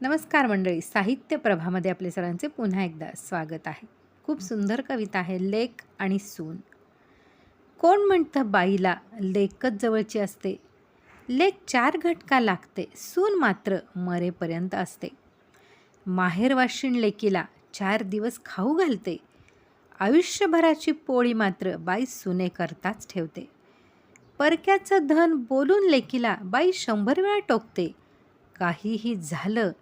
नमस्कार मंडळी साहित्य प्रभामध्ये आपले सरांचे पुन्हा एकदा स्वागत आहे. खूप सुंदर कविता आहे लेक आणि सून. कोण म्हणतं बाईला लेकच जवळची असते. लेक चार घटका लागते सून मात्र मरेपर्यंत असते. माहेरवाशिण लेकीला चार दिवस खाऊ घालते. आयुष्यभराची पोळी मात्र बाई सुने करताच ठेवते. परक्याचं धन बोलून लेकीला बाई शंभर वेळा टोकते. काहीही झालं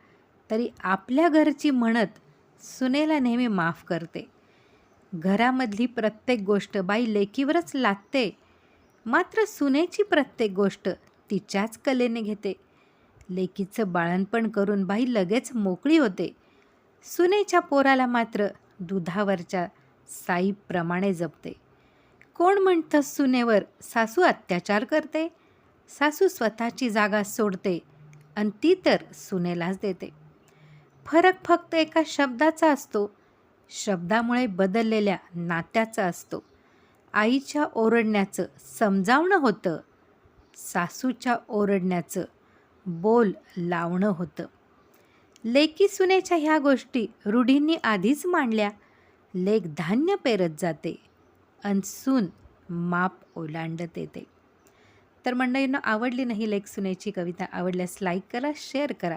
तरी आपल्या घरची म्हणत सुनेला नेहमी माफ करते. घरामधली प्रत्येक गोष्ट बाई लेकीवरच लादते. मात्र सुनेची प्रत्येक गोष्ट तिच्याच कलेने घेते. लेकीचं बाळणपण करून बाई लगेच मोकळी होते. सुनेच्या पोराला मात्र दुधावरच्या साईप्रमाणे जपते. कोण म्हणतं सुनेवर सासू अत्याचार करते? सासू स्वतःची जागा सोडते आणि ती तर सुनेलाच देते. फरक फक्त एका शब्दाचा असतो. शब्दामुळे बदललेल्या नात्याचा असतो. आईच्या ओरडण्याचं समजावणं होतं. सासूच्या ओरडण्याचं बोल लावणं होतं. लेकी सुनेच्या ह्या गोष्टी रूढींनी आधीच मांडल्या. लेख धान्य पेरत जाते अन सून माप ओलांडत येते. तर मंडळींना आवडली नाही लेख सुनेची कविता आवडल्यास लाईक करा शेअर करा.